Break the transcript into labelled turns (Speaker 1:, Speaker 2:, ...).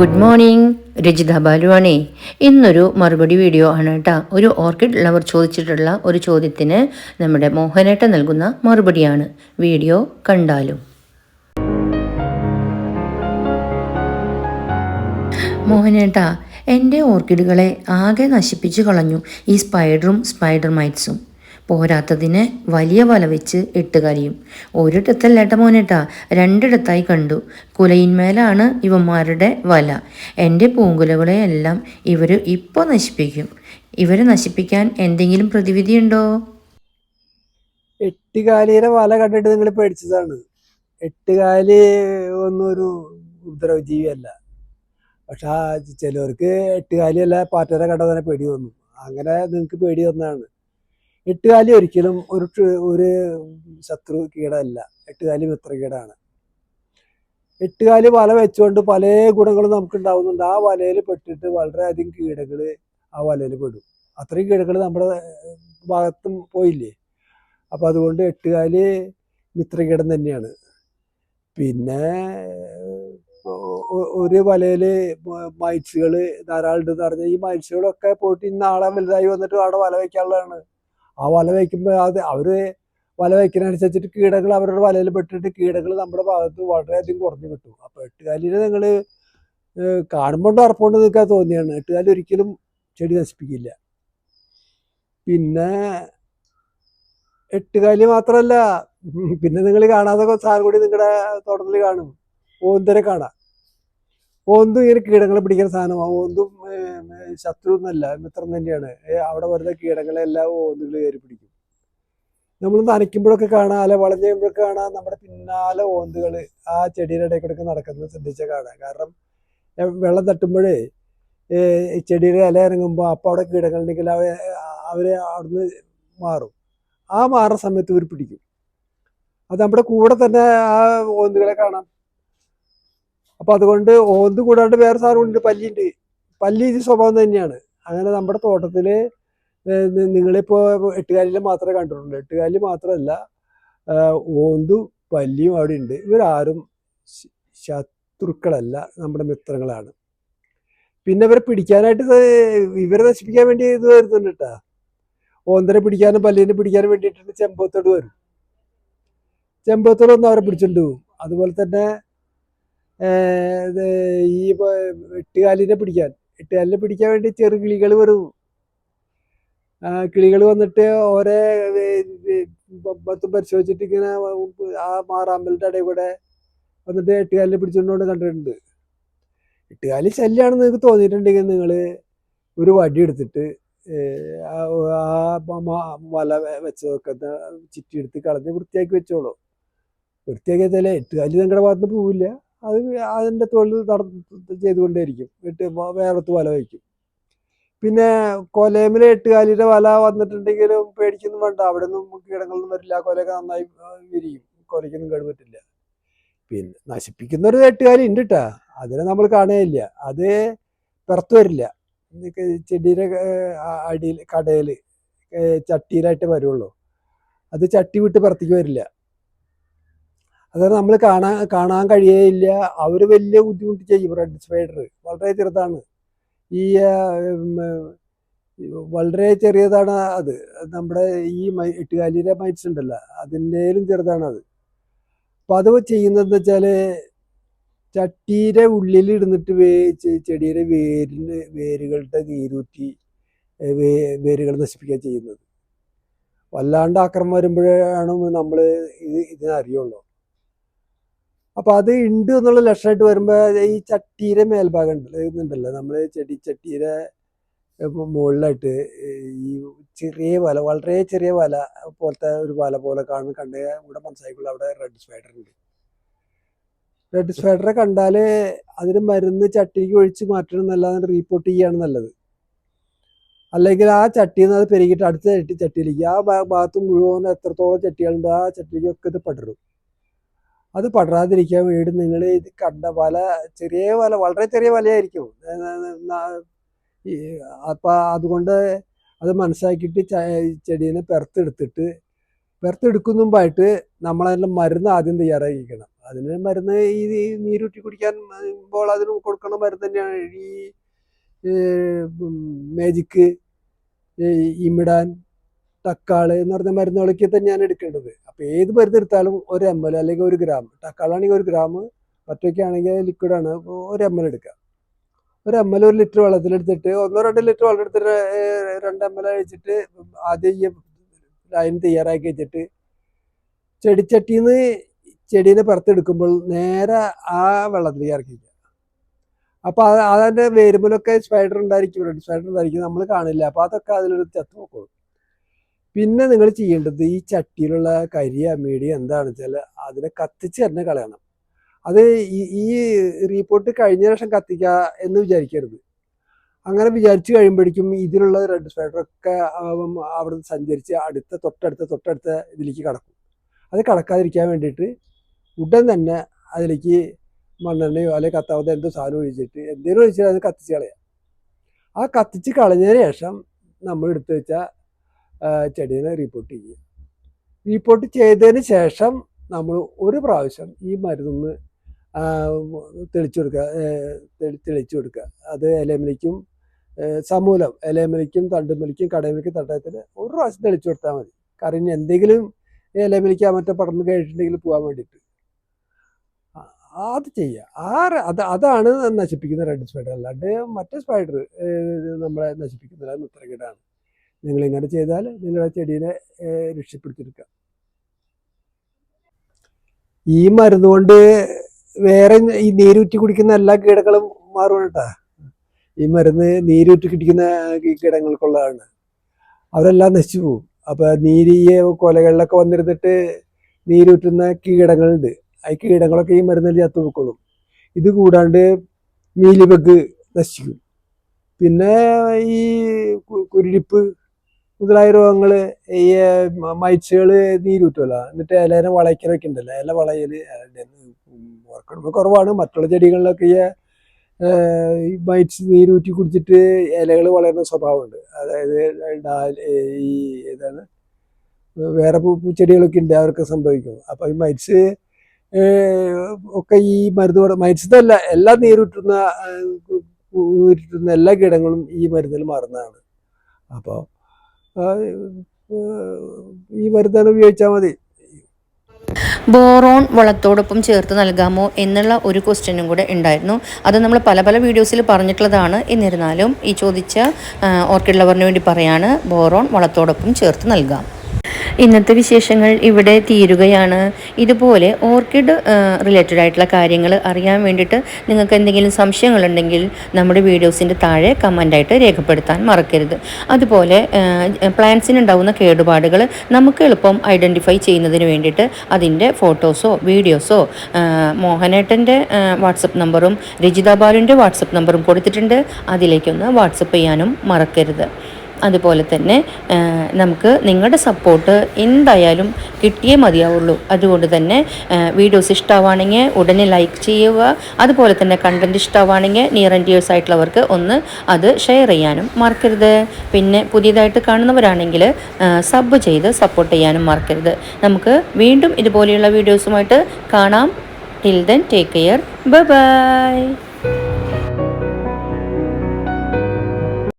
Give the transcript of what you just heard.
Speaker 1: Good morning Rajitha ബാലുവാണി. ഇന്നൊരു മറുപടി video ആണ് കേട്ടോ ഒരു ഓർക്കിഡ് ലവർ ചോദിച്ചിട്ടുള്ള ഒരു ചോദ്യത്തിന് നമ്മുടെ മോഹനേട്ട നൽകുന്ന മറുപടിയാണ്. വീഡിയോ കണ്ടാലും. മോഹനേട്ട എന്റെ ഓർക്കിഡുകളെ ആകെ നശിപ്പിച്ചു കളഞ്ഞു ഈ സ്പൈഡറും സ്പൈഡർ മൈറ്റ്സും പോരാത്തതിന് വലിയ വല വെച്ച് ഇട്ട് കരയും. ഒരിടത്തല്ല ഒരിടത്തല്ലേട്ട മോനേട്ടാ രണ്ടിടത്തായി കണ്ടു. കുലയിന്മേലാണ് ഇവന്മാരുടെ വല. എന്റെ പൂങ്കുലകളെ എല്ലാം ഇവർ ഇപ്പോൾ നശിപ്പിക്കും. ഇവരെ നശിപ്പിക്കാൻ എന്തെങ്കിലും പ്രതിവിധിയുണ്ടോ
Speaker 2: എട്ടുകാലിയുടെ വല കണ്ടിട്ട് നിങ്ങൾ പേടിച്ചതാണ്. എട്ടുകാലി ഒന്നും ഒരു ഉപദ്രവജീവിയല്ല. പക്ഷെ ആ ചിലവർക്ക് എട്ടുകാലിയല്ല പാറ്റര കണ്ട തന്നെ പേടി വന്നു അങ്ങനെ നിങ്ങൾക്ക് പേടി വന്നതാണ്. എട്ടുകാലി ഒരിക്കലും ഒരു ഒരു ശത്രു കീടമല്ല. എട്ടുകാലി മിത്രകീടാണ് എട്ടുകാലി വല വെച്ചുകൊണ്ട് പല ഗുണങ്ങളും നമുക്ക് ഉണ്ടാവുന്നുണ്ട് ആ വലയിൽ പെട്ടിട്ട് വളരെയധികം കീടകൾ ആ വലയിൽ പെടും. അത്രയും കീടകൾ നമ്മുടെ ഭാഗത്തും പോയില്ലേ? അപ്പം അതുകൊണ്ട് എട്ടുകാലി മിത്രകീടം തന്നെയാണ്. പിന്നെ ഒരു വലയിൽ മൈറ്റ്സുകൾ ധാരാളം ഉണ്ടെന്ന് പറഞ്ഞാൽ ഈ മൈറ്റ്സുകളൊക്കെ പോയിട്ട് ഇന്ന് ആളെ വലുതായി വന്നിട്ട് അവിടെ വല വയ്ക്കാനുള്ളതാണ് ആ വല വയ്ക്കുമ്പോൾ അത് അവർ വല വയ്ക്കുന്നതനുസരിച്ചിട്ട് കീടങ്ങൾ അവരുടെ വലയിൽ പെട്ടിട്ട് കീടങ്ങൾ നമ്മുടെ ഭാഗത്ത് വളരെയധികം കുറഞ്ഞു കിട്ടും. അപ്പോൾ എട്ടുകാലിനെ നിങ്ങൾ കാണുമ്പോൾ ഉറപ്പുകൊണ്ട് നിൽക്കാൻ തോന്നിയാണ്. എട്ടുകാലി ഒരിക്കലും ചെടി നശിപ്പിക്കില്ല. പിന്നെ എട്ടുകാലി മാത്രമല്ല പിന്നെ നിങ്ങൾ കാണാതെ സാധനം കൂടി നിങ്ങളുടെ തോട്ടത്തിൽ കാണും. ഓന്തരെ കാണാം. ഓന്തും ഇങ്ങനെ കീടങ്ങളെ പിടിക്കുന്ന സാധനമാണ് ഓന്തും ശത്രു എന്നല്ല മിത്രം തന്നെയാണ്. അവിടെ വരുന്ന കീടങ്ങളെല്ലാം ഓന്തുകൾ കയറി പിടിക്കും. നമ്മൾ നനയ്ക്കുമ്പോഴൊക്കെ കാണാം അല്ല വളഞ്ഞ് കഴിയുമ്പോഴൊക്കെ കാണാം നമ്മുടെ പിന്നാലെ ഓന്തുകൾ ആ ചെടിയുടെ ഇടയിൽ കൂടെ നടക്കുന്നത് ശ്രദ്ധിച്ചാൽ കാണാം. കാരണം വെള്ളം തട്ടുമ്പോഴേ ഈ ചെടിയുടെ ഇല ഇറങ്ങുമ്പോൾ അപ്പോൾ അവിടെ കീടങ്ങളുണ്ടെങ്കിൽ അവ അവരെ അവിടുന്ന് മാറും. ആ മാറുന്ന സമയത്ത് ഇവർ പിടിക്കും. അത് നമ്മുടെ കൂടെ തന്നെ ആ ഓന്തുകളെ കാണാം. അപ്പം അതുകൊണ്ട് ഓന്ത് കൂടാണ്ട് വേറെ സാറുണ്ട് പല്ലിയുണ്ട് പല്ലി ഇത് സ്വഭാവം തന്നെയാണ്. അങ്ങനെ നമ്മുടെ തോട്ടത്തിൽ നിങ്ങളിപ്പോൾ എട്ടുകാലിൽ മാത്രമേ കണ്ടിട്ടുള്ളൂ. എട്ടുകാലിൽ മാത്രമല്ല ഓന്തും പല്ലിയും അവിടെ ഉണ്ട്. ഇവരാരും ശത്രുക്കളല്ല നമ്മുടെ മിത്രങ്ങളാണ്. പിന്നെ ഇവരെ പിടിക്കാനായിട്ട് ഇവരെ നശിപ്പിക്കാൻ വേണ്ടി ഇത് വരുന്നുണ്ട് കേട്ടാ ഓന്തരെ പിടിക്കാനും പല്ലിനെ പിടിക്കാനും വേണ്ടിയിട്ട് ചെമ്പത്തോട് വരും. ചെമ്പത്തോട് വന്ന് അവരെ പിടിച്ചോണ്ട് പോകും അതുപോലെ തന്നെ ഈ എട്ടുകാലിനെ പിടിക്കാൻ. എട്ടുകാലിനെ പിടിക്കാൻ വേണ്ടി ചെറു കിളികൾ വരും. കിളികൾ വന്നിട്ട് ഓരോ പത്തും പരിശോധിച്ചിട്ട് ഇങ്ങനെ ആ മാറാമ്പലിന്റെ ഇടയിൽ കൂടെ വന്നിട്ട് എട്ടുകാലിൽ പിടിച്ചുകൊണ്ടുകൊണ്ട് കണ്ടിട്ടുണ്ട്. എട്ടുകാലി ശല്യമാണെന്ന് നിങ്ങൾക്ക് തോന്നിയിട്ടുണ്ടെങ്കിൽ നിങ്ങൾ ഒരു വടി എടുത്തിട്ട് ആ വല നോക്കുന്ന ചിറ്റി എടുത്ത് കളഞ്ഞ് വൃത്തിയാക്കി വെച്ചോളൂ. വൃത്തിയാക്കി വെച്ചാലേ എട്ടുകാലി നിങ്ങളുടെ ഭാഗത്ത് പോവില്ല. അത് അതിന്റെ തൊഴിൽ നട ചെയ്തുകൊണ്ടേയിരിക്കും. ഇട്ട് വേറത്ത് വല വയ്ക്കും. പിന്നെ കൊലയമിലെ എട്ടുകാലിയുടെ വല വന്നിട്ടുണ്ടെങ്കിലും പേടിക്കൊന്നും വേണ്ട. അവിടെ നിന്നും കീടങ്ങളൊന്നും വരില്ല. കൊലയൊക്കെ നന്നായി വിരിയും. കൊലയ്ക്കൊന്നും കേടുപറ്റില്ല പിന്നെ നശിപ്പിക്കുന്ന ഒരു എട്ടുകാലി ഉണ്ട് കേട്ടാ അതിനെ നമ്മൾ കാണുകയില്ല അത് പുറത്തു വരില്ല. ചെടിയുടെ അടിയിൽ കടയിൽ ചട്ടിയിലായിട്ട് വരുള്ളൂ. അത് ചട്ടി വിട്ട് പുറത്തേക്ക് വരില്ല. അതാണ് നമ്മൾ കാണാൻ കാണാൻ കഴിയേയില്ല. അവർ വലിയ ബുദ്ധിമുട്ട് ചെയ്യും റെഡ് സ്പൈഡർ. വളരെ ചെറുതാണ്. ഈ വളരെ ചെറിയതാണ് അത്. നമ്മുടെ ഈ മൈ എട്ടുകാലിയുടെ മൈറ്റ്സ് ഉണ്ടല്ലോ അതിന്റെയിലും ചെറുതാണ് അത്. അപ്പം അത് ചെയ്യുന്നതെന്ന് വെച്ചാൽ ചട്ടിയുടെ ഉള്ളിൽ ഇരുന്നിട്ട് വേ ചെടിയുടെ വേരിന് വേരുകളുടെ നീരൂറ്റി വേ വേരുകൾ നശിപ്പിക്കുക ചെയ്യുന്നത്. വല്ലാണ്ട് ആക്രമം വരുമ്പോഴാണ് നമ്മൾ ഇത് ഇതിനറിയുള്ളൂ അപ്പൊ അത് ഉണ്ട് എന്നുള്ള ലക്ഷണമായിട്ട് വരുമ്പോ ഈ ചട്ടിയുടെ മേൽഭാഗം ഉണ്ടല്ലോ നമ്മൾ ചെടി ചട്ടിയുടെ മുകളിലായിട്ട് ഈ ചെറിയ വല വളരെ ചെറിയ വല പോലത്തെ ഒരു വല പോലെ കാണുന്ന കണ്ട് ഇവിടെ മനസ്സിലാക്കിയുള്ള അവിടെ റെഡ് സ്പൈഡർ ഉണ്ട് റെഡ് സ്പൈഡറെ കണ്ടാൽ അതിന് മരുന്ന് ചട്ടിക്ക് ഒഴിച്ച് മാറ്റണം എന്നല്ലാതെ റീപ്പോർട്ട് ചെയ്യാണ് നല്ലത്. അല്ലെങ്കിൽ ആ ചട്ടിയിൽ നിന്ന് അത് പെരുകിയിട്ട് അടുത്ത ചട്ടി ചട്ടിയിലേക്ക് ആ ഭാഗത്ത് മുഴുവൻ എത്രത്തോളം ചട്ടികളുണ്ട് ആ ചട്ടിയിലേക്കൊക്കെ ഇത് പടരും. അത് പടരാതിരിക്കാൻ വേണ്ടി നിങ്ങൾ ഇത് കണ്ട വല ചെറിയ വല വളരെ ചെറിയ വലയായിരിക്കും. അപ്പം അതുകൊണ്ട് അത് മനസ്സിലാക്കിയിട്ട് ചെടീനെ പെർത്തെടുത്തിട്ട് പെറുത്തെടുക്കുന്ന മുമ്പായിട്ട് നമ്മളതിന്റെ മരുന്ന് ആദ്യം തയ്യാറാക്കിക്കണം. അതിന് മരുന്ന് ഈ നീരൂറ്റി കുടിക്കാൻ ഇപ്പോൾ അതിന് കൊടുക്കുന്ന മരുന്ന് തന്നെയാണ്. ഈ മേജിക്ക് ഇമിടാൻ തക്കാൾ എന്ന് പറഞ്ഞ മരുന്നുകളൊക്കെ തന്നെയാണ് എടുക്കേണ്ടത്. ഏത് മരുന്ന് എടുത്താലും ഒരു എം എൽ അല്ലെങ്കിൽ ഒരു ഗ്രാം തക്കാളാണെങ്കിൽ ഒരു ഗ്രാം ലിക്വിഡാണ് ആണ്. ഒരു എം എൽ എടുക്കുക. ഒരു എം എൽ ഒരു ലിറ്റർ വെള്ളത്തിലെടുത്തിട്ട് ഒന്നോ രണ്ടോ ലിറ്റർ വെള്ളം എടുത്തിട്ട് രണ്ട് എം എൽ ഒഴിച്ചിട്ട് ആദ്യം ഈ ലൈൻ തയ്യാറാക്കി വെച്ചിട്ട് ചെടിച്ചട്ടിന്ന് ചെടീനെ പുറത്തെടുക്കുമ്പോൾ നേരെ ആ വെള്ളത്തിലേക്ക് ഇറക്കിക്കുക അപ്പൊ അപ്പോൾ അത് അതിന്റെ വേരുമ്പിലൊക്കെ സ്പൈഡർ ഉണ്ടായിരിക്കും. സ്പൈഡർ ഉണ്ടായിരിക്കും. നമ്മൾ കാണില്ല. അപ്പോൾ അതൊക്കെ അതിലൊരു ചത്തു നോക്കുള്ളൂ പിന്നെ നിങ്ങൾ ചെയ്യേണ്ടത് ഈ ചട്ടിയിലുള്ള കരിയ മീഡിയ എന്താണെന്ന് വെച്ചാൽ അതിനെ കത്തിച്ച് തന്നെ കളയണം. അത് ഈ റിപ്പോർട്ട് കഴിഞ്ഞ ശേഷം കത്തിക്കുക എന്ന് വിചാരിക്കരുത്. അങ്ങനെ വിചാരിച്ചു കഴിയുമ്പോഴേക്കും ഇതിലുള്ള റെഡ് സ്പൈഡറൊക്കെ അവിടെ സഞ്ചരിച്ച് അടുത്ത തൊട്ടടുത്ത തൊട്ടടുത്ത ഇതിലേക്ക് കടക്കും. അത് കടക്കാതിരിക്കാൻ വേണ്ടിയിട്ട് ഉടൻ തന്നെ അതിലേക്ക് മണ്ണെണ്ണയോ അല്ലെങ്കിൽ കത്താവുന്ന എന്തോ സാധനം ഒഴിച്ചിട്ട് എന്തെങ്കിലും ഒഴിച്ചിട്ട് അത് കത്തിച്ച് കളയാം. ആ കത്തിച്ച് കളഞ്ഞതിന് ശേഷം നമ്മൾ എടുത്തു വെച്ച ചെടീനെ റിപ്പോർട്ട് ചെയ്യുക. റിപ്പോർട്ട് ചെയ്തതിന് ശേഷം നമ്മൾ ഒരു പ്രാവശ്യം ഈ മരുന്ന് ആ, തെളിച്ചു കൊടുക്കുക തെളി- തെളിച്ചു കൊടുക്കുക. അത് ഇലമിലിക്കും സമൂലം ഇലമിലിക്കും തണ്ടുമലിക്കും കടമലിക്കും തട്ടത്തിൽ ഒരു പ്രാവശ്യം തെളിച്ചു കൊടുത്താൽ മതി. കാരണം എന്തെങ്കിലും ഇലമിലിക്കാൻ മറ്റേ പടർന്ന് കഴിഞ്ഞിട്ടുണ്ടെങ്കിൽ പോകാൻ വേണ്ടിയിട്ട്. അത് ചെയ്യുക. ആ അത് അതാണ് നശിപ്പിക്കുന്ന റെഡ് സ്പൈഡർ. അല്ലാണ്ട് മറ്റേ സ്പൈഡർ നമ്മളെ നശിപ്പിക്കുന്നില്ല അത് ഉത്തരകേടാണ് നിങ്ങൾ ഇങ്ങനെ ചെയ്താൽ നിങ്ങളുടെ ചെടീനെ രക്ഷപ്പെടുത്തിയെടുക്കാം. ഈ മരുന്ന് കൊണ്ട് വേറെ ഈ നീരൂറ്റി കുടിക്കുന്ന എല്ലാ കീടങ്ങളും മാറും കേട്ടാ. ഈ മരുന്ന് നീരൂറ്റി കുടിക്കുന്ന കീടങ്ങൾക്കുള്ളതാണ്. അവരെല്ലാം നശിച്ചു പോകും. അപ്പൊ നീരിയ കൊലകളിലൊക്കെ വന്നിരുന്നിട്ട് നീരൂറ്റുന്ന കീടങ്ങളുണ്ട്. ആ കീടങ്ങളൊക്കെ ഈ മരുന്നിൽ ചത്തു പൊക്കോളും ഇത് കൂടാണ്ട് മീലിബഗ് നശിക്കും. പിന്നെ ഈ കുരുടിപ്പ് മുതലായ രോഗങ്ങൾ ഈ മൈച്ചുകൾ നീരൂറ്റുമല്ല എന്നിട്ട് ഇലേനെ വളയ്ക്കലൊക്കെ ഉണ്ടല്ലോ ഇല വളയൽ ഉറക്കടുപ്പ് കുറവാണ്. മറ്റുള്ള ചെടികളിലൊക്കെ ഈ മൈറ്റ്സ് നീരൂറ്റി കുടിച്ചിട്ട് ഇലകൾ വളരുന്ന സ്വഭാവമുണ്ട്. അതായത് ഡാൽ- ഈ ഏതാണ് വേറെ ചെടികളൊക്കെ ഉണ്ട് അവർക്ക് സംഭവിക്കും. അപ്പോൾ ഈ മൈറ്റ്സ് ഒക്കെ ഈ മരുന്ന് മരിച്ചതല്ല എല്ലാ നീരൂറ്റുന്ന നീരൂറ്റുന്ന എല്ലാ കീടങ്ങളും ഈ മരുന്നിൽ മാറുന്നതാണ്. അപ്പോൾ ഈ മരുന്നാണ് ഉപയോഗിച്ചാൽ മതി.
Speaker 1: ബോറോൺ വളത്തോടൊപ്പം ചേർത്ത് നൽകാമോ എന്നുള്ള ഒരു ക്വസ്റ്റ്യനും കൂടെ ഉണ്ടായിരുന്നു. അത് നമ്മൾ പല പല വീഡിയോസിൽ പറഞ്ഞിട്ടുള്ളതാണ്. എന്നിരുന്നാലും ഈ ചോദിച്ച ഓർക്കിഡ് ലവറിന് വേണ്ടി പറയാണ് ബോറോൺ വളത്തോടൊപ്പം ചേർത്ത് നൽകാം. ഇന്നത്തെ വിശേഷങ്ങൾ ഇവിടെ തീരുകയാണ്. ഇതുപോലെ ഓർക്കിഡ് റിലേറ്റഡ് ആയിട്ടുള്ള കാര്യങ്ങൾ അറിയാൻ വേണ്ടിയിട്ട് നിങ്ങൾക്ക് എന്തെങ്കിലും സംശയങ്ങളുണ്ടെങ്കിൽ നമ്മുടെ വീഡിയോസിന്റെ താഴെ കമന്റായിട്ട് രേഖപ്പെടുത്താൻ മറക്കരുത്. അതുപോലെ പ്ലാന്റ്സിനുണ്ടാവുന്ന കേടുപാടുകൾ നമുക്ക് എളുപ്പം ഐഡന്റിഫൈ ചെയ്യുന്നതിന് വേണ്ടിയിട്ട് അതിന്റെ ഫോട്ടോസോ വീഡിയോസോ മോഹനേട്ടന്റെ വാട്സപ്പ് നമ്പറും രജിത ബാലുവിന്റെ വാട്സപ്പ് നമ്പറും കൊടുത്തിട്ടുണ്ട്. അതിലേക്കൊന്ന് വാട്സപ്പ് ചെയ്യാനും മറക്കരുത്. അതുപോലെ തന്നെ നമുക്ക് നിങ്ങളുടെ സപ്പോർട്ട് എന്തായാലും കിട്ടിയേ മതിയാവുള്ളൂ. അതുകൊണ്ട് തന്നെ വീഡിയോസ് ഇഷ്ടമാണെങ്കിൽ ഉടനെ ലൈക്ക് ചെയ്യുക അതുപോലെ തന്നെ കണ്ടന്റ് ഇഷ്ടമാണെങ്കിൽ നിയർ ആൻഡ് ഡിയേഴ്സ് ആയിട്ടുള്ളവർക്ക് ഒന്ന് അത് ഷെയർ ചെയ്യാനും മറക്കരുത്. പിന്നെ പുതിയതായിട്ട് കാണുന്നവരാണെങ്കിൽ സബ് ചെയ്ത് സപ്പോർട്ട് ചെയ്യാനും മറക്കരുത്. നമുക്ക് വീണ്ടും ഇതുപോലെയുള്ള വീഡിയോസുമായിട്ട് കാണാം. Till then take care bye